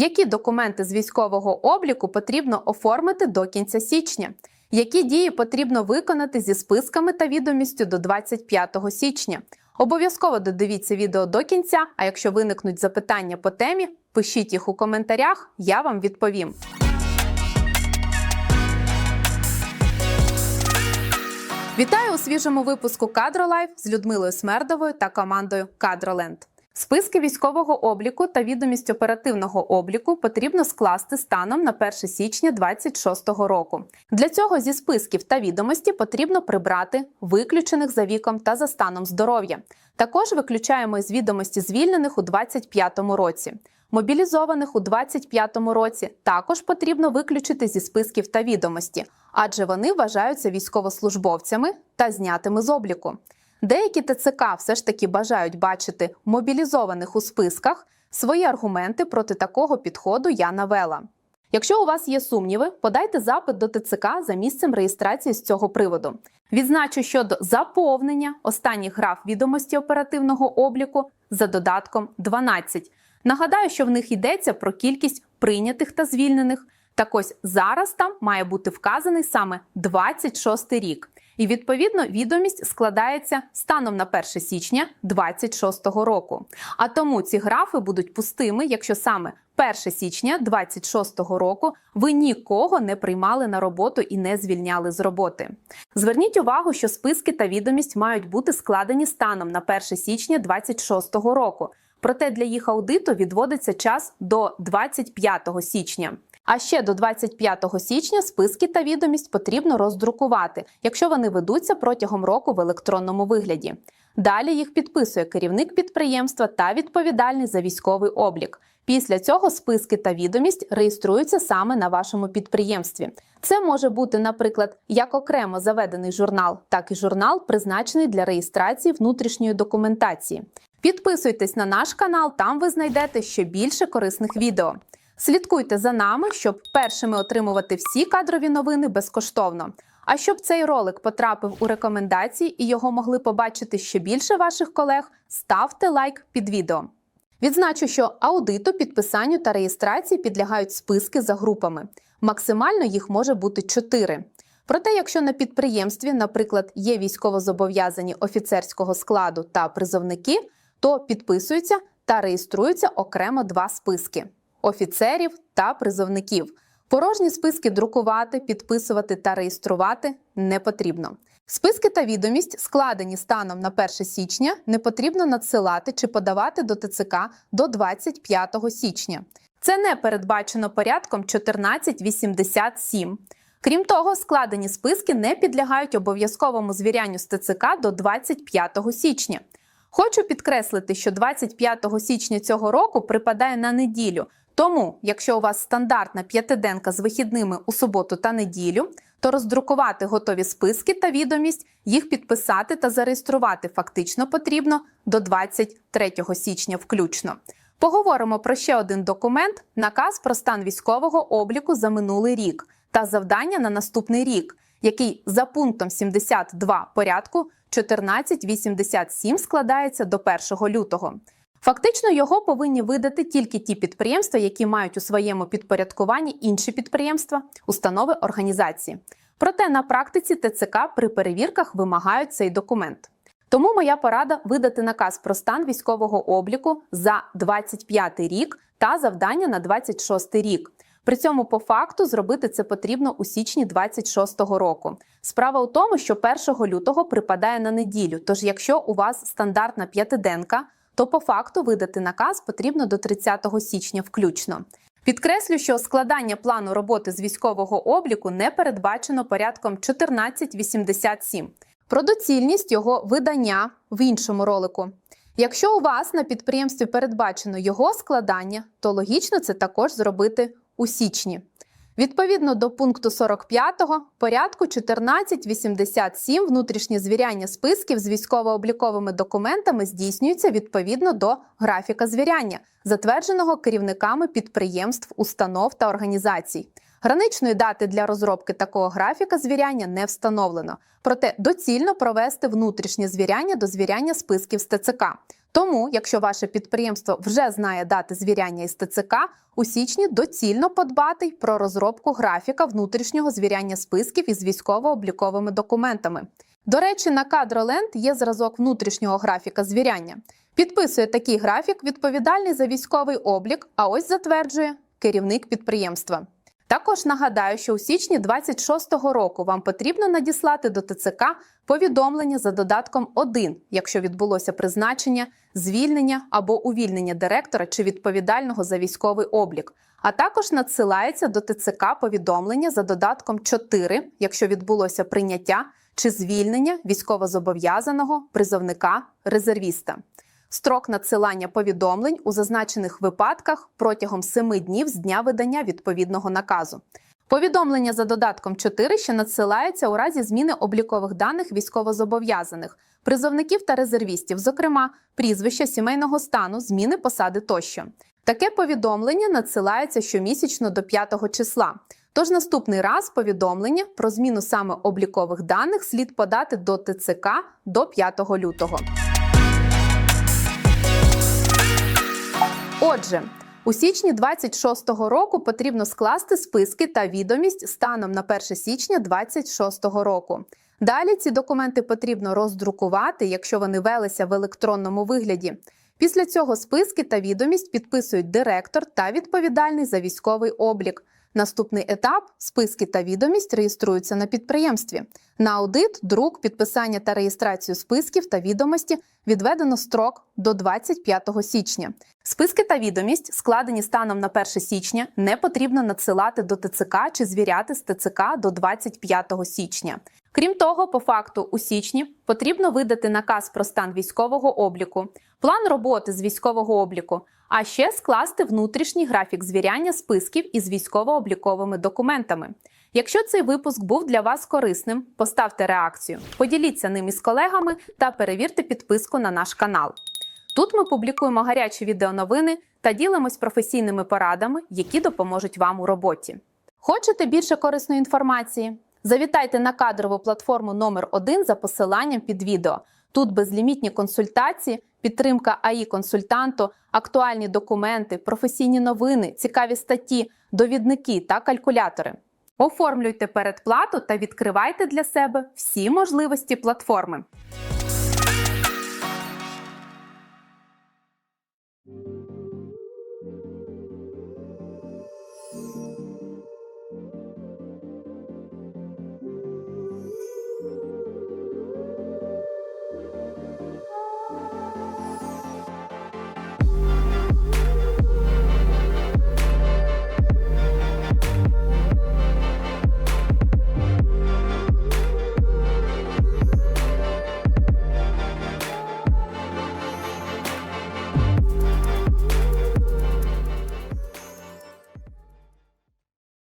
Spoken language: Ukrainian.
Які документи з військового обліку потрібно оформити до кінця січня? Які дії потрібно виконати зі списками та відомістю до 25 січня? Обов'язково додивіться відео до кінця. А якщо виникнуть запитання по темі, пишіть їх у коментарях, я вам відповім. Вітаю у свіжому випуску Кадролайф з Людмилою Смердовою та командою Кадроленд. Списки військового обліку та відомість оперативного обліку потрібно скласти станом на 1 січня 2026 року. Для цього зі списків та відомості потрібно прибрати виключених за віком та за станом здоров'я. Також виключаємо із відомості звільнених у 2025 році. Мобілізованих у 2025 році також потрібно виключити зі списків та відомості, адже вони вважаються військовослужбовцями та знятими з обліку. Деякі ТЦК все ж таки бажають бачити мобілізованих у списках. Свої аргументи проти такого підходу я навела. Якщо у вас є сумніви, подайте запит до ТЦК за місцем реєстрації з цього приводу. Відзначу щодо заповнення останніх граф відомості оперативного обліку за додатком 12. Нагадаю, що в них йдеться про кількість прийнятих та звільнених. Так ось зараз там має бути вказаний саме 26 рік. І відповідно відомість складається станом на 1 січня 26 року. А тому ці графи будуть пустими, якщо саме 1 січня 26 року ви нікого не приймали на роботу і не звільняли з роботи. Зверніть увагу, що списки та відомість мають бути складені станом на 1 січня 26 року. Проте для їх аудиту відводиться час до 25 січня. А ще до 25 січня списки та відомість потрібно роздрукувати, якщо вони ведуться протягом року в електронному вигляді. Далі їх підписує керівник підприємства та відповідальний за військовий облік. Після цього списки та відомість реєструються саме на вашому підприємстві. Це може бути, наприклад, як окремо заведений журнал, так і журнал, призначений для реєстрації внутрішньої документації. Підписуйтесь на наш канал, там ви знайдете ще більше корисних відео. Слідкуйте за нами, щоб першими отримувати всі кадрові новини безкоштовно. А щоб цей ролик потрапив у рекомендації і його могли побачити ще більше ваших колег, ставте лайк під відео. Відзначу, що аудиту, підписанню та реєстрації підлягають списки за групами. Максимально їх може бути 4. Проте, якщо на підприємстві, наприклад, є військовозобов'язані офіцерського складу та призовники, то підписуються та реєструються окремо два списки офіцерів та призовників. Порожні списки друкувати, підписувати та реєструвати не потрібно. Списки та відомість, складені станом на 1 січня, не потрібно надсилати чи подавати до ТЦК до 25 січня. Це не передбачено порядком 1487. Крім того, складені списки не підлягають обов'язковому звірянню з ТЦК до 25 січня. Хочу підкреслити, що 25 січня цього року припадає на неділю. Тому, якщо у вас стандартна п'ятиденка з вихідними у суботу та неділю, то роздрукувати готові списки та відомість, їх підписати та зареєструвати фактично потрібно до 23 січня включно. Поговоримо про ще один документ: наказ про стан військового обліку за минулий рік та завдання на наступний рік, який за пунктом 72 порядку 1487 складається до 1 лютого. Фактично його повинні видати тільки ті підприємства, які мають у своєму підпорядкуванні інші підприємства, установи організації. Проте на практиці ТЦК при перевірках вимагають цей документ. Тому моя порада видати наказ про стан військового обліку за 25 рік та завдання на 26 рік. При цьому по факту зробити це потрібно у січні 26-го року. Справа у тому, що 1 лютого припадає на неділю. Тож, якщо у вас стандартна п'ятиденка, то по факту видати наказ потрібно до 30 січня включно. Підкреслю, що складання плану роботи з військового обліку не передбачено порядком 1487. Про доцільність його видання в іншому ролику. Якщо у вас на підприємстві передбачено його складання, то логічно це також зробити у січні. Відповідно до пункту 45 порядку 1487 внутрішнє звіряння списків з військово-обліковими документами здійснюється відповідно до графіка звіряння, затвердженого керівниками підприємств, установ та організацій. Граничної дати для розробки такого графіка звіряння не встановлено. Проте доцільно провести внутрішнє звіряння до звіряння списків з ТЦК. Тому, якщо ваше підприємство вже знає дати звіряння із ТЦК, у січні доцільно подбати й про розробку графіка внутрішнього звіряння списків із військово-обліковими документами. До речі, на Кадроленд є зразок внутрішнього графіка звіряння. Підписує такий графік відповідальний за військовий облік, а ось затверджує керівник підприємства. Також нагадаю, що у січні 26-го року вам потрібно надіслати до ТЦК повідомлення за додатком 1, якщо відбулося призначення, звільнення або увільнення директора чи відповідального за військовий облік. А також надсилається до ТЦК повідомлення за додатком 4, якщо відбулося прийняття чи звільнення військовозобов'язаного, призовника, резервіста. Строк надсилання повідомлень у зазначених випадках протягом 7 днів з дня видання відповідного наказу. Повідомлення за додатком 4 ще надсилається у разі зміни облікових даних військовозобов'язаних, призовників та резервістів, зокрема прізвища сімейного стану, зміни посади тощо. Таке повідомлення надсилається щомісячно до 5 числа. Тож наступний раз повідомлення про зміну саме облікових даних слід подати до ТЦК до 5 лютого. Отже, у січні 26-го року потрібно скласти списки та відомість станом на 1 січня 26-го року. Далі ці документи потрібно роздрукувати, якщо вони велися в електронному вигляді. Після цього списки та відомість підписують директор та відповідальний за військовий облік. Наступний етап списки та відомість реєструються на підприємстві. На аудит, друк, підписання та реєстрацію списків та відомості відведено строк до 25 січня. Списки та відомість, складені станом на 1 січня, не потрібно надсилати до ТЦК чи звіряти з ТЦК до 25 січня. Крім того, по факту у січні потрібно видати наказ про стан військового обліку, план роботи з військового обліку, а ще скласти внутрішній графік звіряння списків із військово-обліковими документами. Якщо цей випуск був для вас корисним, поставте реакцію, поділіться ним із колегами та перевірте підписку на наш канал. Тут ми публікуємо гарячі відеоновини та ділимось професійними порадами, які допоможуть вам у роботі. Хочете більше корисної інформації? Завітайте на кадрову платформу номер 1 за посиланням під відео. Тут безлімітні консультації, підтримка АІ консультанту, актуальні документи, професійні новини, цікаві статті, довідники та калькулятори. Оформлюйте передплату та відкривайте для себе всі можливості платформи.